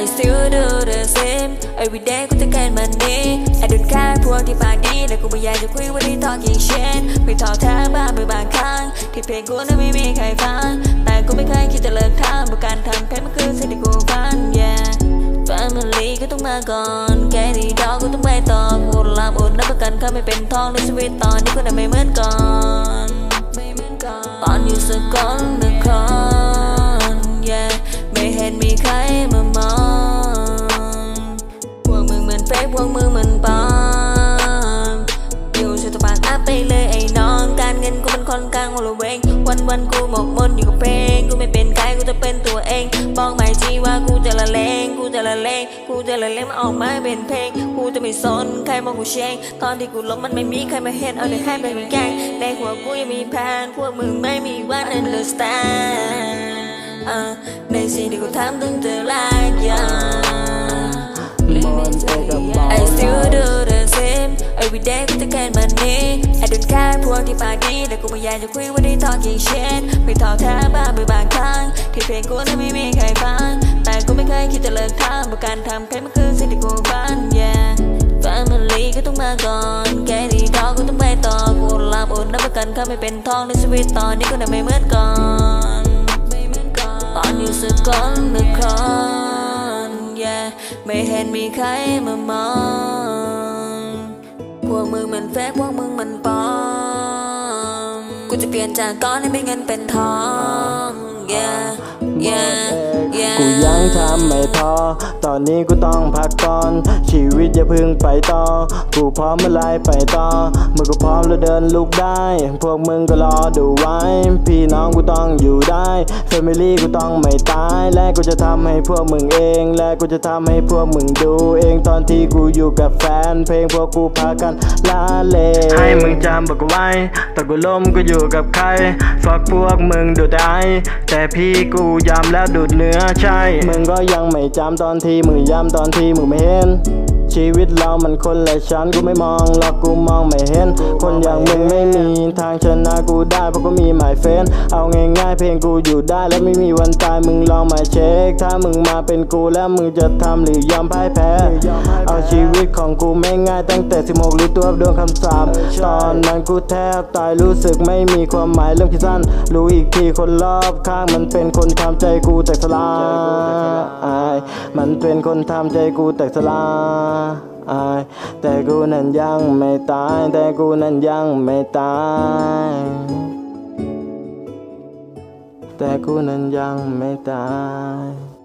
do the same every day กูจะแกนมันนี้ I don't care พวกที่ปากดีแต่กูไม่อยากจะคุยวันนี้ talking shit ไม่ทอแท้บ้างไปบางครั้ง ที่เพลงกูนั้นไม่มีใครฟัง แต่กูไม่เคยคิดจะเลิกทางเพราะการทำเพลงมันคือสิ่งที่กูฝัน yeah family ก็ต้องมาก่อนแกดีดอกก็ต้องไปต่อกูลามอุดรับประกันข้าไม่เป็นทองในชีวิตตอนนี้ก็ได้ไม่เหมือนก่อนไม่เหมือนก่อนตอนอยู่สกลนคร วกมึงมือนเฟกพวกมึงเหมือนปอมอยู่ช่วยตัวปากอัพไปเลยไอ้น้อง การเงินกูมันค่อนข้างระเวงวันวันๆกูหมกมุ่นอยู่กับเพลง กูไม่เป็นใครกูจะเป็นตัวเองบอกไม่ทีว่ากูจะละเลง กูจะละเลง กูจะละเลงมันออกมาเป็นเพลง กูจะไม่สนใครมองกูเชงตอนที่กูล้มมันไม่มีใครมาเห็นเอาแต่ให้ไปเป็นแกงในหัวกูยังมีแผนพวกมึงไม่มีวัน understand อ่ในสิ่งที่กูทำถึงเธอหลายอย่างมันเอกบอ I still do the same every day กูจะแค่มันนี้ I don't care พวกที่ปากดีแต่กูไม่อยากจะคุยวันนี้ talking shit ไม่ทอแท้บ้างไปบางครั้งที่เพลงกูนั้นไม่มีใครฟัง แต่กูไม่เคยคิดจะเลิกทางเพราะการทำเพลงมันคือสิ่งที่กูฝัน yeah family ก็ต้องมาก่อนแกดีดอกก็ต้องไปต่อกูลามอุดนับประกันข้าไม่เป็นทองในชีวิตตอนนี้ก็ได้ไม่เหมือนก่อน ไม่เห็นมีใครมามอง พวกมึงมันแฟกพวกมึงมันปลอม กูจะเปลี่ยนจากก้อนให้เป็นเงินเป็นทอง yeah yeah กูยังทำไม่พอ ตอนนี้กูต้องพักก่อน ชีวิตอย่าเพึ่งไปต่อ กูพร้อมเมื่อไรไปต่อ เมื่อกูพร้อมแล้วเดินลุกได้ พวกมึงก็รอดูไว้ พี่น้องกูต้องอยู่ได้แฟมิลี่กูต้องไม่ตาย และกูจะทำให้พวกมึงเอง และกูจะทำให้พวกมึงดูเองตอนที่กูอยู่กับแฟน เพลงพวกกูพากันลาเลให้มึงจำบอกกูไว้ตอนกูล้มกูอยู่กับใครฟักพวกมึงดูดไอแต่พี่กูย้ำแล้วดูดเนื้อใช่ มึงก็ยังไม่จำตอนที่มึงย้ำตอนที่มึงไม่เห็น ชีวิตเรามันคนละชั้นกูไม่มองหรอกกูมองไม่เห็น คนอย่างมึงไม่มีทางชนะกูได้เพราะกูมีหมายเฟนเอาง่ายๆเพลงกูอยู่ได้และไม่มีวันตายมึงลองมาเช็ค ถ้ามึงมาเป็นกูแล้วมึงจะทำหรือยอมพ่ายแพ้ เอาชีวิตของกูไม่ง่ายตั้งแต่ 16หรือตัวโดนคำสาปตอนนั้นกูแทบตายรู้สึกไม่มีความหมายเรื่องคิดสั้น รู้อีกทีคนรอบข้างมันเป็นคนทำใจกูแตกสลาย มันเป็นคนทำใจกูแตกสลายแต่กูนั้นยังไม่ตาย แต่กูนั้นยังไม่ตาย แต่กูนั้นยังไม่ตาย